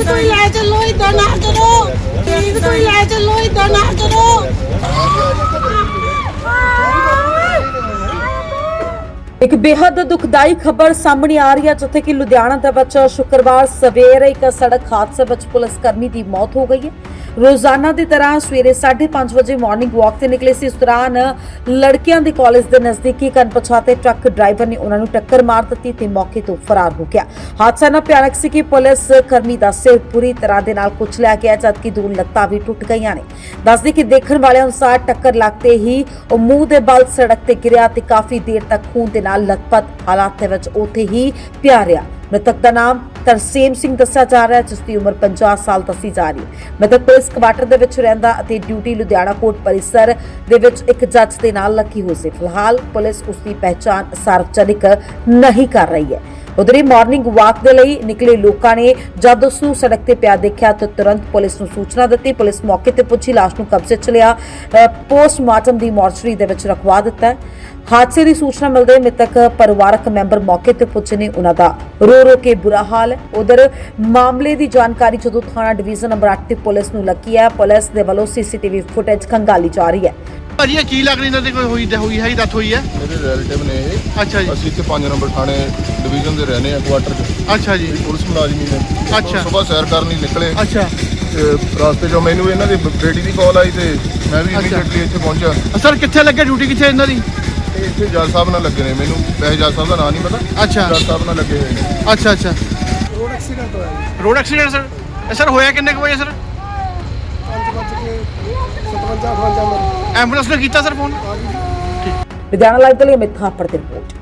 Please ਕੋਈ ਲੈ ਚੱਲੋ ਇਦਾਂ ਨਾ ਕਰੋ। ਪਲੀਜ਼ ਕੋਈ ਲੈ ਚੱਲੋ ਇਦਾਂ ਨਾ ਕਰੋ। ਇੱਕ ਬੇहद ਦੁਖਦਾਈ ਖਬਰ ਸਾਹਮਣੇ ਆ ਰਹੀ ਹੈ, ਜਿੱਥੇ ਕਿ ਲੁਧਿਆਣਾ ਦਾ ਬੱਚਾ ਸ਼ੁੱਕਰਵਾਰ ਸਵੇਰ ਇੱਕ ਸੜਕ ਹਾਦਸੇ ਵਿੱਚ ਪੁਲਿਸ ਕਰਮੀ ਦੀ ਮੌਤ ਹੋ ਗਈ ਹੈ। ਰੋਜ਼ਾਨਾ ਦੀ ਤਰ੍ਹਾਂ ਸਵੇਰੇ 5:30 ਵਜੇ ਮਾਰਨਿੰਗ ਵਾਕ ਤੇ ਨਿਕਲੇ ਸੀ। ਇਸ ਦੌਰਾਨ ਲੜਕਿਆਂ ਦੇ ਕਾਲਜ ਦੇ ਨਜ਼ਦੀਕੀ ਇੱਕ ਅਣਪਛਾਤੇ ਟਰੱਕ ਡਰਾਈਵਰ ਨੇ ਉਹਨਾਂ ਨੂੰ ਟੱਕਰ ਮਾਰ ਦਿੱਤੀ ਤੇ ਮੌਕੇ ਤੋਂ ਫਰਾਰ ਹੋ ਗਿਆ। ਹਾਦਸਾ ਨਾ ਭਿਆਨਕ ਸੀ ਕਿ ਪੁਲਿਸ ਕਰਮੀ ਦਾ ਸਿਰ ਪੂਰੀ ਤਰ੍ਹਾਂ ਦੇ ਨਾਲ ਕੁਚਲਿਆ ਗਿਆ, ਜਦਕਿ ਦੋ ਲੱਤਾਂ ਵੀ ਟੁੱਟ ਗਈਆਂ ਨੇ। ਦੱਸਦੀ ਕਿ ਦੇਖਣ ਵਾਲਿਆਂ ਅਨੁਸਾਰ ਟੱਕਰ ਲੱਗਦੇ ਹੀ ਉਹ ਮੂੰਹ ਦੇ ਬਲ ਸੜਕ ਤੇ ਗਿਰਿਆ ਤੇ ਕਾਫੀ ਦੇਰ ਤੱਕ ਖੂਨ ਦੇ ਨਾਲ ਲਥਪਥ ਹਾਲਾਤ ਦੇ ਵਿੱਚ ਉੱਥੇ ਹੀ ਪਿਆ ਰਿਹਾ। ਮ੍ਰਿਤਕ ਦਾ ਨਾਮ ਤਰਸੇਮ ਸਿੰਘ ਦੱਸਿਆ ਜਾ ਰਿਹਾ ਹੈ, ਜਿਸ ਦੀ ਉਮਰ 50 ਸਾਲ ਦੱਸੀ ਜਾ ਰਹੀ ਹੈ। ਮ੍ਰਿਤਕ ਪੁਲਿਸ ਕੁਆਟਰ ਦੇ ਵਿੱਚ ਰਹਿੰਦਾ ਅਤੇ ਡਿਊਟੀ ਲੁਧਿਆਣਾ ਕੋਰਟ ਪਰਿਸਰ ਦੇ ਵਿੱਚ ਇੱਕ ਜੱਜ ਦੇ ਨਾਲ ਲੱਗੀ ਹੋਈ ਸੀ। ਫਿਲਹਾਲ ਪੁਲਿਸ ਉਸ ਦੀ ਪਹਿਚਾਣ ਸਾਰਵਜਨਿਕ ਨਹੀਂ ਕਰ ਰਹੀ ਹੈ। ਉਧਰ ਹੀ ਮਾਰਨਿੰਗ ਵਾਕ ਦੇ ਲਈ ਨਿਕਲੇ ਲੋਕਾਂ ਨੇ ਜਦ ਉਸ ਨੂੰ ਸੜਕ ਤੇ ਪਿਆ ਦੇਖਿਆ ਤਾਂ ਤੁਰੰਤ ਪੁਲਿਸ ਨੂੰ ਸੂਚਨਾ ਦਿੱਤੀ। ਪੁਲਿਸ ਮੌਕੇ ਤੇ ਪੁੱਛੀ, ਲਾਸ਼ ਨੂੰ ਕਬਜ਼ੇ 'ਚ ਲਿਆ। ਪੋਸਟਮਾਰਟਮ ਦੀ ਮੋਰਚਰੀ ਦੇ ਵਿੱਚ ਰਖਵਾ ਦਿੱਤਾ। ਹਾਦਸੇ ਦੀ ਸੂਚਨਾ ਮਿਲਦੇ ਮ੍ਰਿਤਕ ਪਰਿਵਾਰਕ ਮੈਂਬਰ ਮੌਕੇ ਤੇ ਪਹੁੰਚੇ ਨੇ ਉਹਨਾਂ ਦਾ। ਰੋ ਰੋ ਕੇ ਬੁਰਾ ਹਾਲ। ਉਧਰ ਮਾਮਲੇ ਦੀ ਜਾਣਕਾਰੀ ਜਦੋਂ ਥਾਣਾ ਡਿਵੀਜ਼ਨ ਨੰਬਰ 8 ਤੇ ਪੁਲਿਸ ਨੂੰ ਲੱਗੀ ਹੈ ਪੁਲਿਸ ਦੇ ਵੱਲੋਂ ਸੀਸੀਟੀਵੀ ਫੁਟੇਜ ਖੰਗਾਲੀ ਜਾ ਰਹੀ ਹੈ। ਭਾਜੀ ਇਹ ਕੀ ਲੱਗ ਰਹੀ? ਇਹਨਾਂ ਦੀ ਕੋਈ ਹੋਈ ਹੋਈ ਹੈ ਡੈਥ ਹੋਈ ਹੈ? ਮੇਰੇ ਰਿਲੇਟਿਵ ਨੇ ਇਹ। ਅੱਛਾ ਜੀ। ਅਸੀਂ ਇੱਥੇ 5 ਨੰਬਰ ਥਾਣੇ ਡਿਵੀਜ਼ਨ ਦੇ ਰਹਿੰਦੇ ਆ ਕੁਆਟਰ 'ਚ। ਅੱਛਾ ਜੀ। ਪੁਲਿਸ ਮੁਲਾਜ਼ਮੀ ਨੇ। ਅੱਛਾ। ਸਵੇਰ ਸੈਰ ਕਰਨ ਲਈ ਨਿਕਲੇ। ਅੱਛਾ। ਤੇ ਰਸਤੇ 'ਚੋਂ ਮੈਨੂੰ ਇਹਨਾਂ ਦੀ ਬੇਟੀ ਦੀ ਕਾਲ ਆਈ ਤੇ ਮੈਂ ਵੀ ਅੱਛਾ। ਇਮੀਡੀਏਟਲੀ ਇੱਥੇ ਪਹੁੰਚਿਆ। ਸਰ ਕਿੱਥੇ ਲੱਗੇ? ਡਿਊਟੀ ਕਿੱਥੇ ਇਹਨਾਂ ਦੀ? ਇੱਥੇ ਜੱਜ ਸਾਹਿਬ ਨਾਲ ਲੱਗੇ ਨੇ ਮੈਨੂੰ ਵੈਸੇ ਜੱਜ ਸਾਹਿਬ ਦਾ ਨਾਂ ਨਹੀਂ ਪਤਾ। ਅੱਛਾ। ਜੱਜ ਸਾਹਿਬ ਨਾਲ ਲੱਗੇ ਹੋਏ ਨੇ। ਅੱਛਾ ਅੱਛਾ। ਰੋਡ ਐਕਸੀਡੈਂਟ ਹੋਇਆ ਜੀ। Road accident sir? ਇਹ ਸਰ ਹੋਇਆ ਕਿੰਨੇ ਕੁ ਵਜੇ ਸਰ? 5 ਵਜੇ ਕੇ 57 58 ਮਿੰਟ। ਐਂਬੂਲੈਂਸ ਨੇ ਕੀਤਾ ਸਰ ਫੋਨ? ਲੁਧਿਆਣਾ ਲਾਈਵ ਦੇ ਲਈ ਅਮਿਤ ਥਾਪੜ ਦੀ ਰਿਪੋਰਟ।